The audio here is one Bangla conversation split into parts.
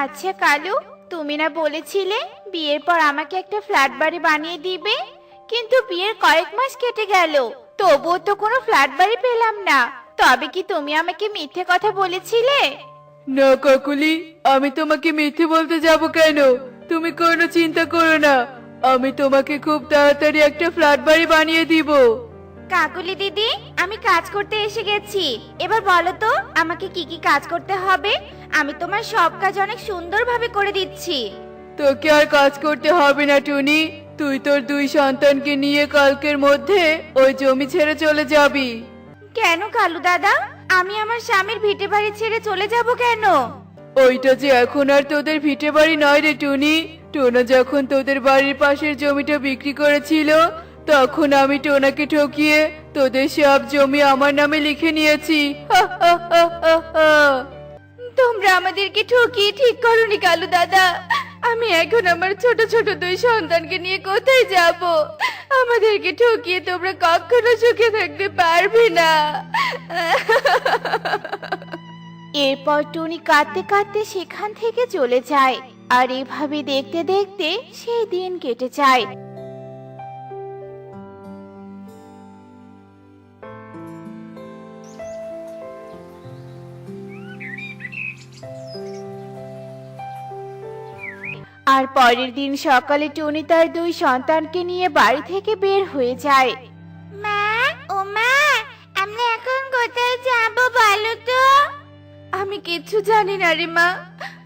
আচ্ছা কালু, তুমি না বলেছিলে বিয়ের পর আমাকে একটা ফ্ল্যাট বাড়ি বানিয়ে দিবে? কিন্তু বিয়ের কয়েক মাস কেটে গেল, তবুও তো কোনো ফ্ল্যাট বাড়ি পেলাম না। তবে কি তুমি আমাকে মিথ্যে কথা বলেছিলে? না কাকুলি, আমি তোমাকে মিথ্যে বলতে যাব কেন? তুমি কোনো চিন্তা করো না, আমি তোমাকে খুব তাড়াতাড়ি একটা ফ্ল্যাট বাড়ি বানিয়ে দিব। কাকুলি দিদি আমি কাজ করতে এসে গেছি। এবার বলো তো আমাকে কি কি কাজ করতে হবে? আমি তোমার সব কাজ অনেক সুন্দরভাবে করে দিচ্ছি। তোকে আর কাজ করতে হবে না টুনি। তুই তোর দুই সন্তানকে নিয়ে কালকের মধ্যে ওই জমি ছেড়ে চলে যাবি। কেন কালু দাদা? আমি আমার স্বামীর ভিটে বাড়ি ছেড়ে চলে যাব কেন? ওইটা যে এখন আর তোদের ভিটে বাড়ি নয় রে টুনি। টোনা যখন তোদের বাড়ির পাশের জমিটা বিক্রি করেছিল তখন আমি টোনাকে ঠকিয়ে তোদের সব জমি আমার নামে লিখে নিয়েছি। তোমরা আমাদেরকে ঠকিয়ে ঠিক করনি কালু দাদা। আমি এখন আমার ছোট ছোট দুই সন্তানকে নিয়ে কোথায় যাব? আমাদেরকে ঠকিয়ে তোমরা কখনো সুখে থাকতে পারবে না। এরপর টুনি কাঁদতে কাঁদতে সেখান থেকে চলে যায় আর এভাবে দেখতে দেখতে সেই দিন কেটে যায়। আর পরের দিন সকালে টুনি তার দুই সন্তানকে নিয়ে বাড়ি থেকে বের হয়ে যায়। মা ও মা আমরা এখন কোথায় যাব বলো তো? আমি কিচ্ছু জানি না রে মা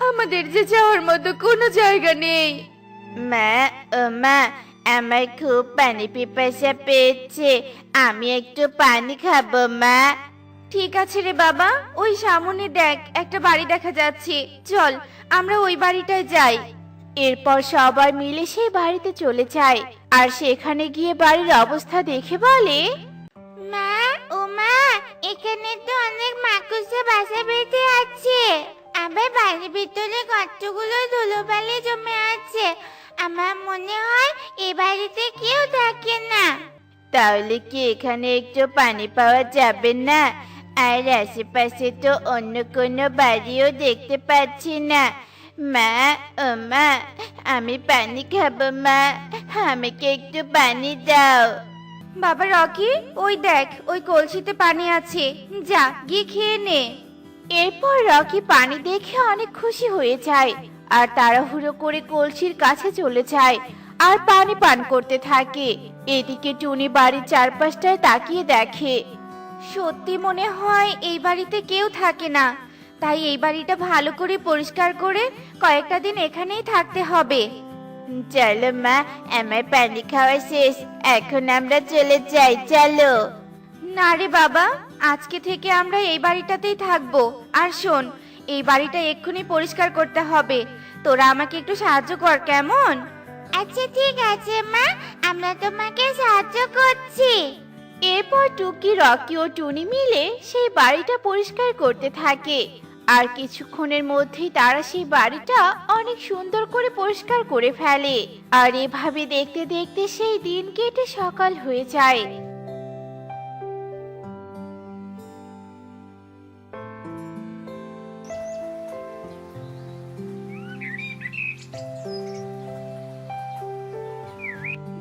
আমাদের যে যাওয়ার মতো কোনো জায়গা নেই। মা ও মা আমার খুব পানি পিপাসা পেয়েছে আমি একটু পানি খাব মা। ঠিক আছে রে বাবা ওই সামনে দেখ একটা বাড়ি দেখা যাচ্ছে। চল আমরা ওই বাড়িটায় যাই। এরপর সবাই মিলে সেই বাড়িতে চলে যায়। আর সেখানে গিয়ে বাড়ির অবস্থা দেখে বলে মা ও মা এখানে তো অনেক মাকুসে বাসা বেঁধে আছে। আবার বাড়ির ভিতরে কতগুলো ধুলোবালি জমে আছে। আমার মনে হয় এ বাড়িতে কেউ থাকে না। তাহলে কি এখানে একটু পানি পাওয়া যাবে না? আর আশেপাশে তো অন্য কোনো বাড়িও দেখতে পাচ্ছি না। মা ও মা আমি পানি খাব মা। আমাকে একটু পানি দাও। বাবা রকি ওই দেখ ওই কলসিতে পানি আছে। যা গিয়ে খেয়ে নে। এরপর রকি পানি দেখে অনেক খুশি হয়ে যায় আর তাড়াহুড়ো করে কলসির কাছে চলে যায় আর পানি পান করতে থাকে। এদিকে টুনি বাড়ির চারপাশটায় তাকিয়ে দেখে। সত্যি মনে হয় এই বাড়িতে কেউ থাকে না। তাই এই বাড়িটা ভালো করে পরিষ্কার করে কয়েকটা দিন এখানেই থাকতে হবে। চলো মা আমার পানি খাওয়া শেষ। এখন আমরা চলে যাই চলো। না রে বাবা আজকে থেকে আমরা এই বাড়িটাতেই থাকব। আর শোন এই বাড়িটা এক্ষুনি পরিষ্কার করতে হবে। তোরা আমাকে একটু সাহায্য কর কেমন? আচ্ছা ঠিক আছে মা আমরা তোমাকে সাহায্য করছি। এরপর টুকি রকি ও টুনি মিলে সেই বাড়িটা পরিষ্কার করতে থাকে। আর কিছুক্ষণের মধ্যেই তারা সেই বাড়িটা অনেক সুন্দর করে পরিষ্কার করে ফেলে। আর এভাবে দেখতে দেখতে সেই দিন কেটে সকাল হয়ে যায়।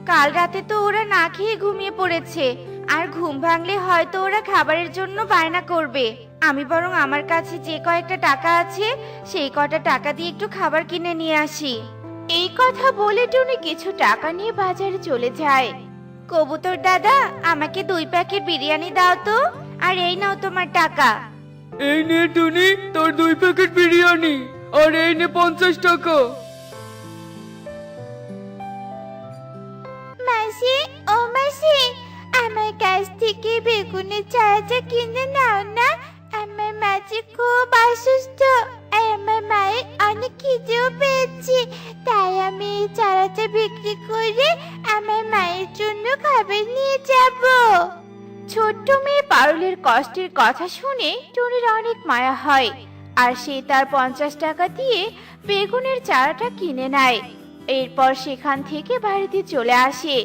কাল রাতে তো ওরা না খেয়ে ঘুমিয়ে পড়েছে। আর ঘুম ভাঙলে হয়তো ওরা খাবারের জন্য বায়না করবে। আমি বরং আমার কাছে যে কয়েকটা টাকা আছে সেই কটা টাকা দিয়ে একটু খাবার কিনে নিয়ে আসি। এই কথা বলে টুনি কিছু টাকা নিয়ে বাজারে চলে যায়। কবুতর দাদা আমাকে দুই প্যাকেট বিরিয়ানি দাও তো আর এই নাও তোমার টাকা। এই নে টুনি তোর দুই প্যাকেট বিরিয়ানি আর এই নে পঞ্চাশ টাকা। মাসি ও মাসি আমার কাছ থেকে বেগুনের চারাটা কিনে নাও না মাঝে খুব অসুস্থ। আর আমার মায়ের অনেক খিদেও পেয়েছে। তাই আমি এই চারাটা বিক্রি করে আমার মায়ের জন্য খাবার নিয়ে যাব। ছোট্ট মেয়ে পারুলের কষ্টের কথা শুনে টুনির অনেক মায়া হয় আর সে তার পঞ্চাশ টাকা দিয়ে বেগুনের চারাটা কিনে নেয়। এরপর সেখান থেকে বাড়িতে চলে আসে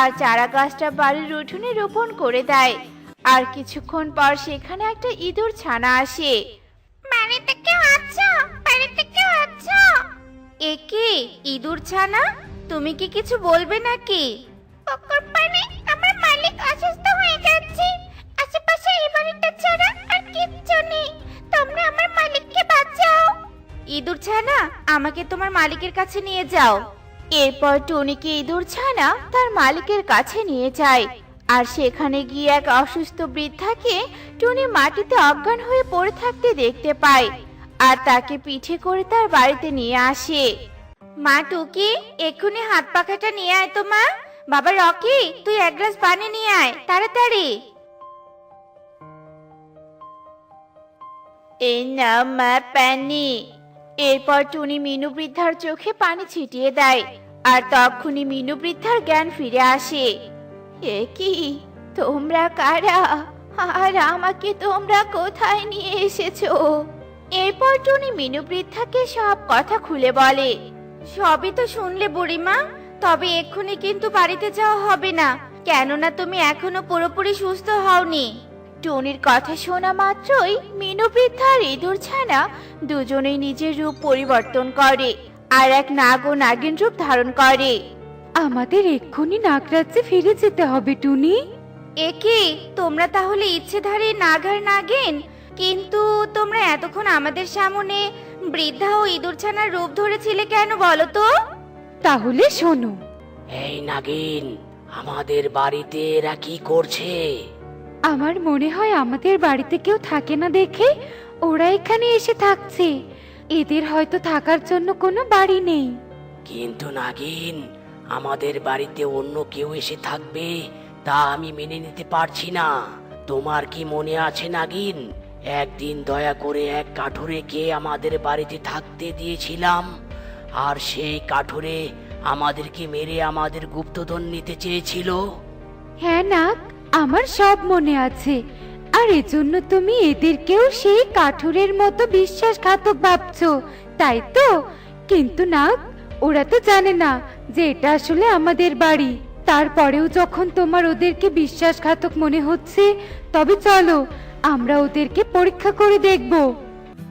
আর চারা গাছটা বাড়ির উঠোনে রোপণ করে দেয়। আর কিছুক্ষণ পর সেখানে একটা ইঁদুর ছানা আসে। বাড়িতে কেউ আছো? বাড়িতে কেউ আছো? এ কি? ইঁদুর ছানা? তুমি কি কিছু বলবে নাকি? পকর পানি আমার মালিক অসুস্থ হয়ে যাচ্ছে। আশেপাশে এই বাড়িটা ছাড়া আর কিচ্ছু নেই। তোমরা আমার মালিককে বাঁচাও। ইঁদুর ছানা আমাকে তোমার মালিকের কাছে নিয়ে যাও। এরপর টুনিকে ইঁদুর ছানা তার মালিকের কাছে নিয়ে যায়। আর সেখানে গিয়ে এক অসুস্থ বৃদ্ধাকে টুনি মাটিতে অজ্ঞান হয়ে পড়ে থাকতে দেখতে পায় আর তাকে পিঠে করে তার বাড়িতে নিয়ে আসে। মা টুকি, এক্ষুনি হাত পাখাটা নিয়ে আয় তো মা। বাবা রকি, তুই এক গ্লাস পানি নিয়ে আয়, তাড়াতাড়ি। এই নাও মা, পানি। এরপর টুনি মিনু বৃদ্ধার চোখে পানি ছিটিয়ে দেয় আর তখনই মিনু বৃদ্ধার জ্ঞান ফিরে আসে। এ কি? তোমরা কারা? আর আমাকে তোমরা কোথায় নিয়ে এসেছ? এরপর টুনি মিনু বৃদ্ধাকে সব কথা খুলে বলে। সবই তো শুনলে বুড়িমা, তবে এক্ষুনি কিন্তু বাড়িতে যাওয়া হবে না, কেননা তুমি এখনও পুরোপুরি সুস্থ হওনি। টুনির কথা শোনা মাত্রই মিনু বৃদ্ধা ইঁদুর ছানা দুজনেই নিজের রূপ পরিবর্তন করে, আর এক নাগ ও নাগিন রূপ ধারণ করে। আমাদের এক্ষুনি নাগরাজ্যে ফিরে যেতে হবে টুনি। একে তোমরা তাহলে ইচ্ছেধারী নাগার নাগেন। কিন্তু তোমরা এতক্ষণ আমাদের সামনে বৃদ্ধা ও ইঁদুরছানার রূপ ধরেছিলে কেন বলো তো? তাহলে শোনো। এই নাগিন আমাদের বাড়িতে এরা কি করছে? আমার মনে হয় আমাদের বাড়িতে কেউ থাকে না দেখে ওরা এখানে এসে থাকছে। এদের হয়তো থাকার জন্য কোনো বাড়ি নেই। কিন্তু নাগিন আমাদের বাড়িতে অন্য কেউ এসে থাকবে, তা আমি মেনে নিতে পারছি না। তোমার কি মনে আছে নাগিন? একদিন দয়া করে এক কাঠুরেকে আমাদের বাড়িতে থাকতে দিয়েছিলাম, আর সেই কাঠুরে আমাদেরকে মেরে আমাদের গুপ্তধন নিতে চেয়েছিল। হ্যাঁ নাক আমার সব মনে আছে। আর এজন্য তুমি এদেরকেও সেই কাঠুরের মতো বিশ্বাসঘাতক ভাবছ, তাই তো? কিন্তু নাগ ওরা তো জানে না যে এটা আসলে আমাদের বাড়ি। তারপরেও যখন তোমার ওদেরকে বিশ্বাসঘাতক মনে হচ্ছে, তবে চলো, আমরা ওদেরকে পরীক্ষা করে দেখব।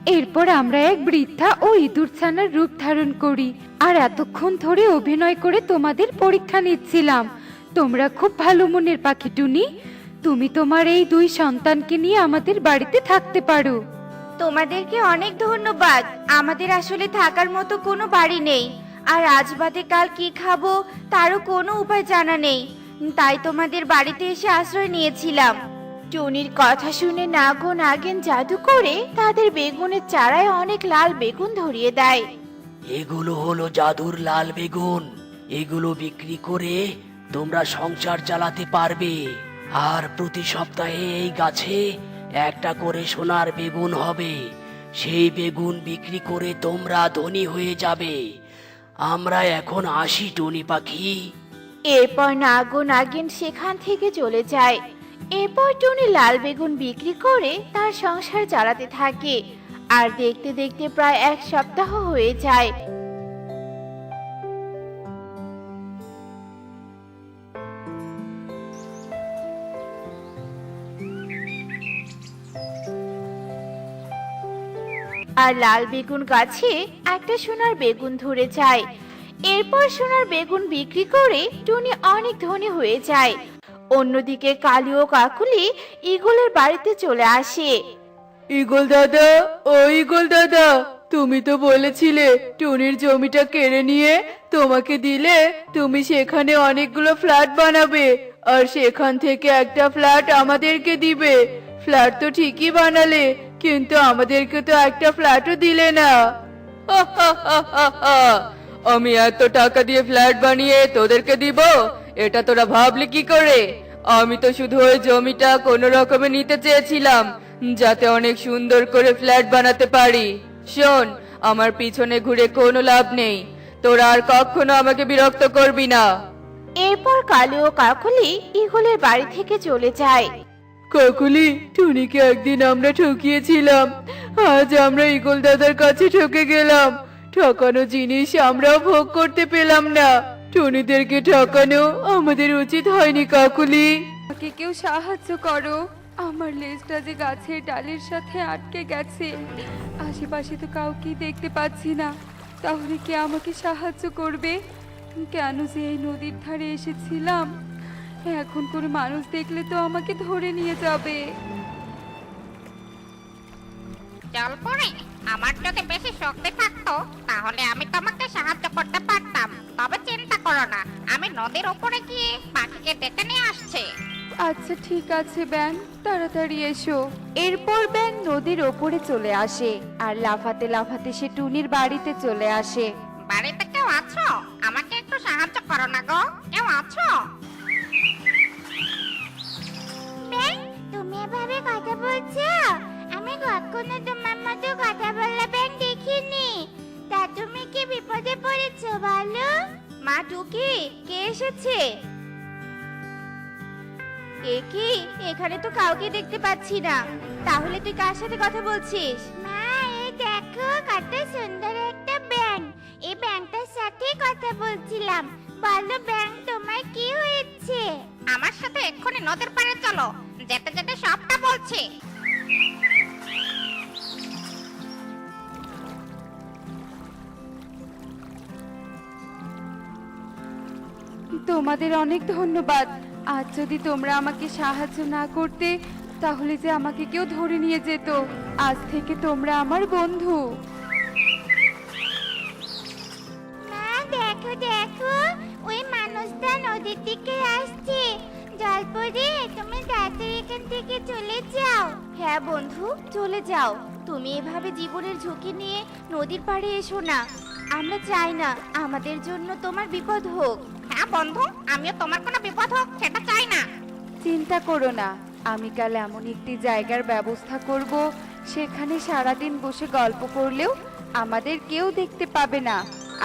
এরপর আমরা এক বৃদ্ধা ও ইঁদুর ছানার রূপ ধারণ করি, আর এতক্ষণ ধরে অভিনয় করে তোমাদের পরীক্ষা নিচ্ছিলাম। তোমরা খুব ভালো মনের পাখি, টুনি। তুমি তোমার এই দুই সন্তানকে নিয়ে আমাদের বাড়িতে থাকতে পারো। তোমাদেরকে অনেক ধন্যবাদ। আমাদের আসলে থাকার মতো কোনো বাড়ি নেই। আর আজ বাদে কাল কি খাব তারও কোনো উপায় জানা নেই। তাই তোমাদের বাড়িতে এসে আশ্রয় নিয়েছিলাম। টুনির কথা শুনে নাগিন জাদু করে তাদের বেগুনের চারায় অনেক লাল বেগুন ধরিয়ে দেয়। এগুলো হলো জাদুর লাল বেগুন। এগুলো বিক্রি করে তোমরা সংসার চালাতে পারবে। আর প্রতি সপ্তাহে এই গাছে একটা করে সোনার বেগুন হবে। সেই বেগুন বিক্রি করে তোমরা ধনী হয়ে যাবে। আমরা এখন আসি টুনি পাখি। এরপর নাগুন নাগিন সেখান থেকে চলে যায়। এরপর টুনি লাল বেগুন বিক্রি করে তার সংসার চালাতে থাকে। আর দেখতে দেখতে প্রায় এক সপ্তাহ হয়ে যায়। আর লাল বেগুন গাছে একটা সোনার বেগুন ধরে যায়। এরপর সোনার বেগুন বিক্রি করে টুনি অনেক ধনী হয়ে যায়। অন্যদিকে কালি ও কাকুলি ইগলের বাড়িতে চলে আসে। ইগল দাদা, ও ইগল দাদা, তুমি তো বলেছিলে টুনির জমিটা কেড়ে নিয়ে তোমাকে দিলে তুমি সেখানে অনেকগুলো ফ্ল্যাট বানাবে, আর সেখান থেকে একটা ফ্ল্যাট আমাদেরকে দিবে। ফ্ল্যাট তো ঠিকই বানালে কিন্তু আমাদেরকে তো একটা ফ্ল্যাটও দিলে না। আমি এত টাকা দিয়ে ফ্ল্যাট বানিয়ে তোদেরকে দিব, এটা তোরা ভাবলি কি করে? আমি তো শুধু ওই জমিটা কোনো রকমে নিতে চেয়েছিলাম, যাতে অনেক সুন্দর করে ফ্ল্যাট বানাতে পারি। শোন, আমার পিছনে ঘুরে কোনো লাভ নেই, তোরা আর কখনো আমাকে বিরক্ত করবি না। এরপর কালু ও কাকুলি ইগলের বাড়ি থেকে চলে যায়। কাকুলি, টুনিকে একদিন আমরা ঠকিয়েছিলাম। আজ আমরা ইগল দাদার কাছে ঠকে গেলাম। ঠকানো জিনিস আমরাও ভোগ করতে পেলাম না। টুনিদেরকে ঠকানো আমাদের উচিত হয়নি, কাকুলি। আমাকে কেউ সাহায্য করো। আমার লেজটা যে গাছের ডালের সাথে আটকে গেছে, আশেপাশে তো কাউকে দেখতে পাচ্ছি না। তাহলে কে আমাকে সাহায্য করবে? কেন যে এই নদীর ধারে এসেছিলাম? এখন করে মানুষ দেখলে তো আমাকে ধরে নিয়ে যাবে। জলপরি আমার যদি বেশি শক্তি থাকতো তাহলে আমি তোমাকে সাহায্য করতে পারতাম। তবে চিন্তা করো না আমি নদীর উপরে গিয়ে পাখিকে ডেকে নিয়ে আসছি। আচ্ছা ঠিক আছে ব্যাং তাড়াতাড়ি এসো। এরপর ব্যাং নদীর ওপরে চলে আসে আর লাফাতে লাফাতে সে টুনির বাড়িতে চলে আসে। বাড়িতে কেউ আছো? আমাকে একটু সাহায্য করো না গো। কেউ আছো? এভাবে কথা বলছো? আমি কখনো তোমার মতো কথা বলা ব্যাং দেখিনি। তা তুমি কি বিপদে পড়েছো বলো? মা টুকি কে এসেছে? এ কি? এখানে তো কাউকে দেখতে পাচ্ছি না। তাহলে তুই কার সাথে কথা বলছিস? মা এই দেখো কত সুন্দর একটা ব্যাং এই ব্যাংটার সাথে কথা বলছিলাম। বলো ব্যাং তোমার কি হয়েছে? আমার সাথে এক্ষুনি নদীর পাড়ে চলো। যেতে যেতে সবটা বলছি। তোমাদের অনেক ধন্যবাদ। আজ যদি তোমরা আমাকে সাহায্য না করতে তাহলে যে আমাকে কেউ ধরে নিয়ে যেত আজ থেকে তোমরা আমার বন্ধু। মা দেখো দেখো ওই মানুষটা নদীর দিকে আসছে। জলপরি তুমি তাড়াতাড়ি এখান থেকে চলে যাও। হ্যাঁ বন্ধু চলে যাও। তুমি এভাবে জীবনের ঝুঁকি নিয়ে নদীর পাড়ে এসো না। আমরা চাই না আমাদের জন্য তোমার বিপদ হোক। হ্যাঁ বন্ধু আমিও তোমার কোনো বিপদ হোক সেটা চাই না। চিন্তা করো না আমি কাল এমন একটি জায়গার ব্যবস্থা করব সেখানে সারাদিন বসে গল্প করলেও আমাদের কেউ দেখতে পাবে না।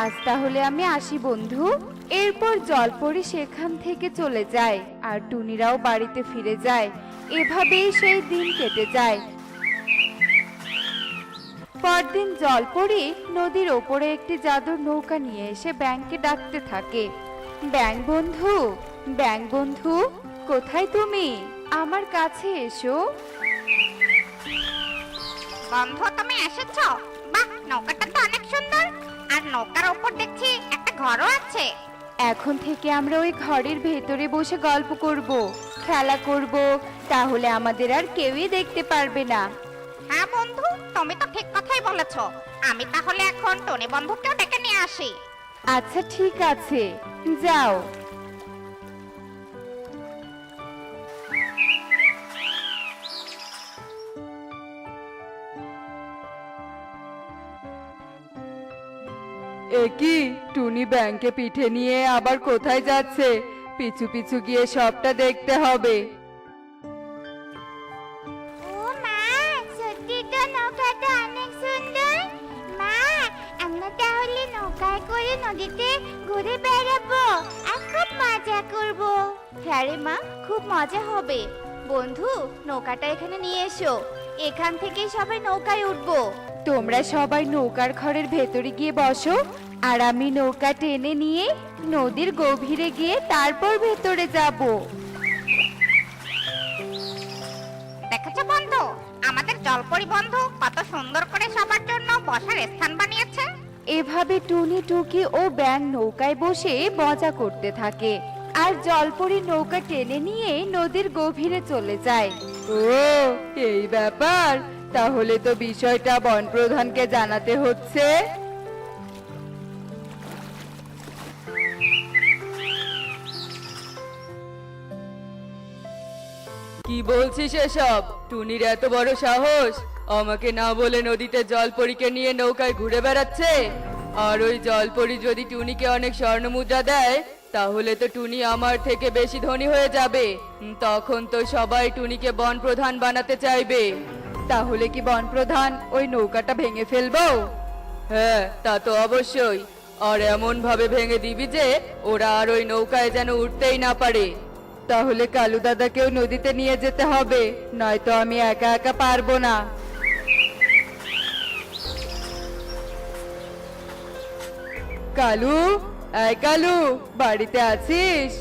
আজ তাহলে আমি আসি বন্ধু। এরপর জলপরি সেখান থেকে চলে যায় আর টুনিরাও বাড়িতে ফিরে যায়। এভাবেই সেই দিন কেটে যায়। পরদিন জলপরি নদীর ওপরে একটি জাদুর নৌকা নিয়ে এসে ব্যাংকে ডাকতে থাকে। ব্যাং বন্ধু ব্যাং বন্ধু, কোথায় তুমি? আমার কাছে এসো। বন্ধু, তুমি এসেছ? বাহ, নৌকাটা তো অনেক সুন্দর। আর নৌকার উপর দেখছি একটা ঘরও আছে। এখন থেকে আমরা ওই ঘরের ভেতরে বসে গল্প করব খেলা করব তাহলে আমাদের আর কেউই দেখতে পারবে না। হ্যাঁ বন্ধু তুমি তো ঠিক কথাই বলেছ। আমি তাহলে এখন টনি বন্ধুকেও ডেকে নিয়ে আসি। আচ্ছা ঠিক আছে। যাও। একই টুনি ব্যাংকে পিঠে নিয়ে আবার কোথায় যাচ্ছে? পিছু পিছু গিয়ে সবটা দেখতে হবে। ও মা সত্যি তো নৌকাটা অনেক সুন্দর। মা আমরা তাহলে নৌকায় করে নদীতে ঘুরে বেড়াবো আর খুব মজা করব। হ্যাঁ রে মা খুব মজা হবে। বন্ধু নৌকাটা এখানে নিয়ে এসো। এখান থেকে সবাই নৌকায় উঠবো। তোমরা সবাই নৌকার ঘরের ভেতরে গিয়ে বসো। আর আমি নৌকা টেনে নিয়ে নদীর গভীরে গিয়ে তারপর ভেতরে যাব। দেখেছ বন্ধু আমাদের জলপরি বন্ধু কত সুন্দর করে সবার জন্য বসার স্থান বানিয়েছে। এভাবে টুনি টুকি ও ব্যাং নৌকায় বসে মজা করতে থাকে আর জলপরি নৌকা টেনে নিয়ে নদীর গভীরে চলে যায়। ও এই ব্যাপার? তাহলে তো বিষয়টা বন প্রধানকে জানাতে হচ্ছে। কি বলছিস এসব? টুনির এত বড় সাহস? আমাকে না বলে নদীতে জলপরীকে নিয়ে নৌকায় ঘুরে বেড়াচ্ছে? আর ওই জলপরি যদি টুনিকে অনেক স্বর্ণ মুদ্রা দেয়, তাহলে তো টুনি আমার থেকে বেশি ধনী হয়ে যাবে। তখন তো সবাই টুনিকে বন প্রধান বানাতে চাইবে। তাহলে কি বন প্রধান ওই নৌকাটা ভেঙে ফেলব? হ্যাঁ তা তো অবশ্যই। আর এমন ভাবে ভেঙে দিবি যে, ওরা আর ওই নৌকায় যেন উঠতেই না পারে। তাহলে কালু দাদাকেও নদীতে নিয়ে যেতে হবে, নয়তো আমি একা একা পারব না। কালু, এই কালু, বাড়িতে আছিস?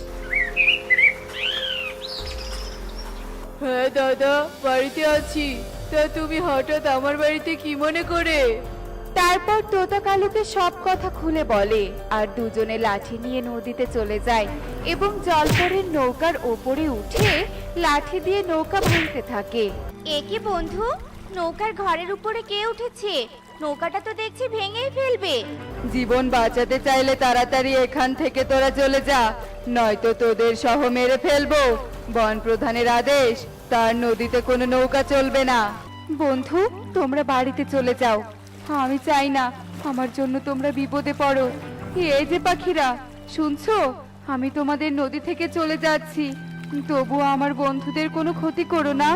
হ্যাঁ দাদা, বাড়িতে আছি। তা তুমি হঠাৎ আমার বাড়িতে কি মনে করে? তারপর তোতা কালুকে সব কথা খুলে বলে আর দুজনে লাঠি নিয়ে নদীতে চলে যায় এবং জলপরের নৌকার ওপরে উঠে লাঠি দিয়ে নৌকা ভাঙতে থাকে। এ কি বন্ধু? নৌকার ঘরের উপরে কে উঠেছে? নৌকাটা তো দেখছি ভেঙেই ফেলবে। জীবন বাঁচাতে চাইলে তাড়াতাড়ি এখান থেকে তোরা চলে যা নয়তো তোদের সহ মেরে ফেলব। বন প্রধানের আদেশ তার নদীতে কোনো নৌকা চলবে না। বন্ধু তোমরা বাড়িতে চলে যাও আমি চাই না, আমার জন্য তোমরা বিপদে পড়ো। এই যে পাখিরা, শুনছো? আমি তোমাদের নদী থেকে চলে যাচ্ছি। তবুও আমার বন্ধুদের কোনো ক্ষতি করো না।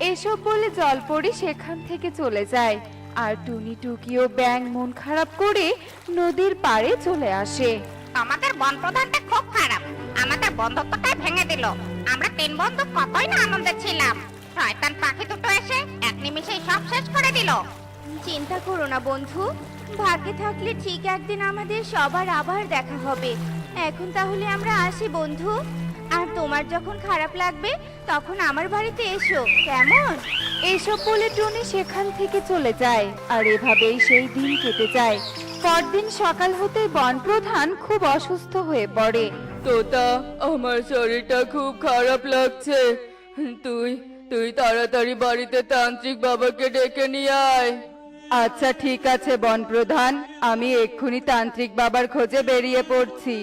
এসব বলে জলপরি সেখান থেকে চলে যায়। আর টুনি টুকি ও ব্যাং মন খারাপ করে নদীর পাড়ে চলে আসে। আমাদের বন প্রধানটা খুব খারাপ। আমাদের বন্ধুত্বটাই ভেঙে দিল। আমরা তিন বন্ধু কতই না আনন্দে ছিলাম। শয়তান পাখি দুটো এসে এক নিমিষেই সব শেষ করে দিল। চিন্তা করো না বন্ধু। ভাগ্যে থাকলে ঠিক একদিন আমাদের সবার আবার দেখা হবে। এখন তাহলে আমরা আসি বন্ধু। আর তোমার যখন খারাপ লাগবে তখন আমার বাড়িতে এসো। কেমন? এসব বলে টুনি সেখান থেকে চলে যায় আর এভাবেই সেই দিন কেটে যায়। পরদিন সকাল হতে বন প্রধান খুব অসুস্থ হয়ে পড়ে। তোতা আমার শরীরটা খুব খারাপ লাগছে। তুই তুই তাড়াতাড়ি বাড়িতে তান্ত্রিক বাবাকে ডেকে নিয়ে আয়। আচ্ছা ঠিক আছে বন প্রধান আমি এক্ষুনি তান্ত্রিক বাবার খোঁজে বেরিয়ে পড়ছি।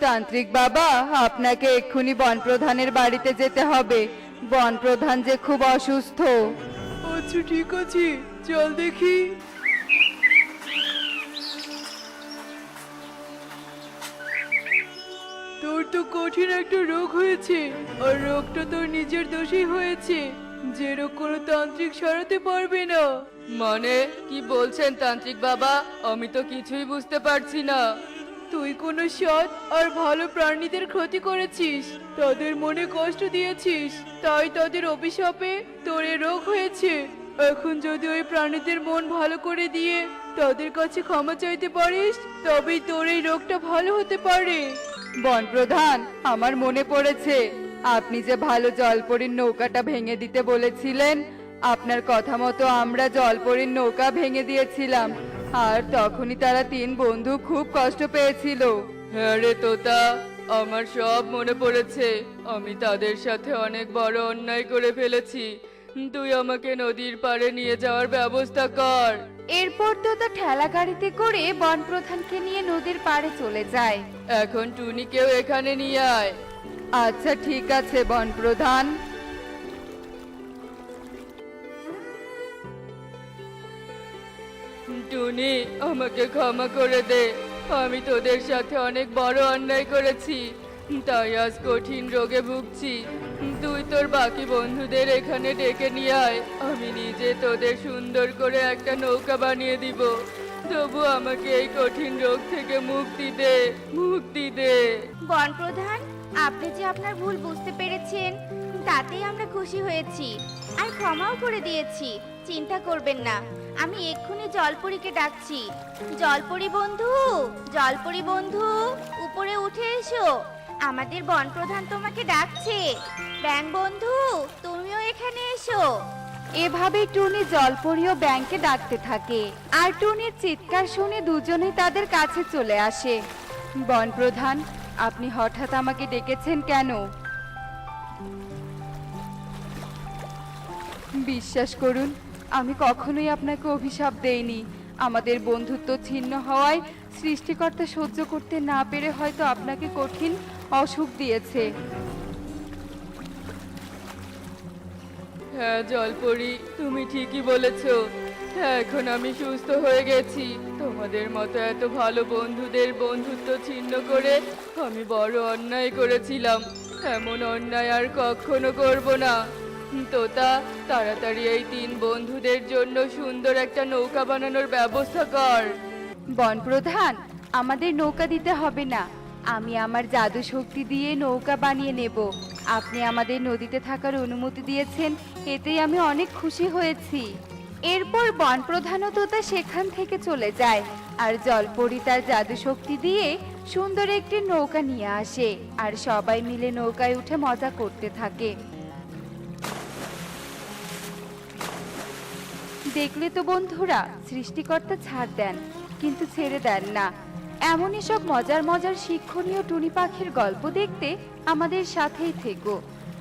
তান্ত্রিক বাবা, আপনাকে এক্ষুনি বন প্রধানের বাড়িতে যেতে হবে। বন প্রধান যে খুব অসুস্থ। আচ্ছা ঠিক আছে, চল দেখি। কঠিন একটা রোগ হয়েছে আর রোগটা তোর নিজের দোষেই হয়েছে। যে রোগ কোনো তান্ত্রিক সরাতে পারবে না। মানে কি বলছেন তান্ত্রিক বাবা? আমি তো কিছুই বুঝতে পারছি না। তুই কোনো সৎ আর ভালো প্রাণীদের ক্ষতি করেছিস তাদের মনে কষ্ট দিয়েছিস তাই তাদের অভিশাপে তোর এ রোগ হয়েছে। এখন যদি ওই প্রাণীদের মন ভালো করে দিয়ে তাদের কাছে ক্ষমা চাইতে পারিস তবেই তোর এই রোগটা ভালো হতে পারে। বন প্রধান, আমার মনে পড়েছে, আপনি যে ভালো জলপরীর নৌকাটা ভেঙে দিতে বলেছিলেন, আপনার কথা মতো আমরা জলপরীর নৌকা ভেঙে দিয়েছিলাম, আর তখনই তারা তিন বন্ধু খুব কষ্ট পেয়েছিল। হ্যাঁ রে তোতা, আমার সব মনে পড়েছে, আমি তাদের সাথে অনেক বড় অন্যায় করে ফেলেছি। তুই আমাকে নদীর পাড়ে নিয়ে যাওয়ার ব্যবস্থা কর। এরপর তো তা ঠেলা গাড়িতে করে বন প্রধানকে নিয়ে নদীর পাড়ে চলে যায়। এখন টুনিকেও এখানে নিয়ে আয়। আচ্ছা ঠিক আছে বন প্রধান টুনি, আমাকে ক্ষমা করে দে। আমি তোদের সাথে অনেক বড় অন্যায় করেছি। তাই আজ কঠিন রোগে ভুগছি। তুই তোর বাকি বন্ধুদের এখানে ডেকে নিয়ে আয়। আমি নিজে তোদের সুন্দর করে একটা নৌকা বানিয়ে দিব। তবু আমাকে এই কঠিন রোগ থেকে মুক্তি দে মুক্তি দে। বন প্রধান, আপনি যে আপনার ভুল বুঝতে পেরেছেন, তাতেই আমরা খুশি হয়েছি। আর ক্ষমাও করে দিয়েছি, চিন্তা করবেন না। আমি এক্ষুনি জলপরীকে ডাকছি। জলপরি বন্ধু জলপরি বন্ধু, উপরে উঠে এসো। আমাদের বন প্রধান তোমাকে ডাকছে। ব্যাং বন্ধু, তুমিও এখানে এসো। এভাবে টুনি জলপরীয় ব্যাংকে ডাকতে থাকে। আর টুনির চিৎকার শুনে দুজনেই তাদের কাছে চলে আসে। বন প্রধান, আপনি হঠাৎ আমাকে ডেকেছেন কেন? বিশ্বাস করুন, আমি কখনোই আপনাকে অভিশাপ দেইনি। আমাদের বন্ধুত্ব ছিন্ন হওয়ায় সৃষ্টিকর্তা সহ্য করতে না পেরে হয়তো আপনাকে কঠিন অসুখ দিয়েছে। হ্যাঁ জলপরি তুমি ঠিকই বলেছ। হ্যাঁ, এখন আমি সুস্থ হয়ে গেছি। তোমাদের মতো এত ভালো বন্ধুদের বন্ধুত্ব ছিন্ন করে আমি বড় অন্যায় করেছিলাম। এমন অন্যায় আর কখনো করব না। তোতা তাড়াতাড়ি এই তিন বন্ধুদের জন্য সুন্দর একটা নৌকা বানানোর ব্যবস্থা কর। বন প্রধান আমাদের নৌকা দিতে হবে না। আমি আমার জাদু শক্তি দিয়ে নৌকা বানিয়ে নেব। আপনি আমাদের নদীতে থাকার অনুমতি দিয়েছেন, এতেই আমি অনেক খুশি হয়েছি। এরপর বন তা সেখান থেকে চলে যায় আর জলপরি তার জাদু শক্তি দিয়ে সুন্দর একটি নৌকা নিয়ে আসে আর সবাই মিলে নৌকায় উঠে মজা করতে থাকে। দেখলে তো বন্ধুরা, সৃষ্টিকর্তা ছাড় দেন, কিন্তু ছেড়ে দেন না। এমনই সব মজার মজার শিক্ষণীয় টুনি পাখির গল্প দেখতে আমাদের সাথেই থেকো।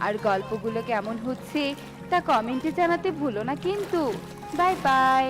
আর গল্পগুলো কেমন হচ্ছে তা কমেন্টে জানাতে ভুলো না কিন্তু। Bye bye.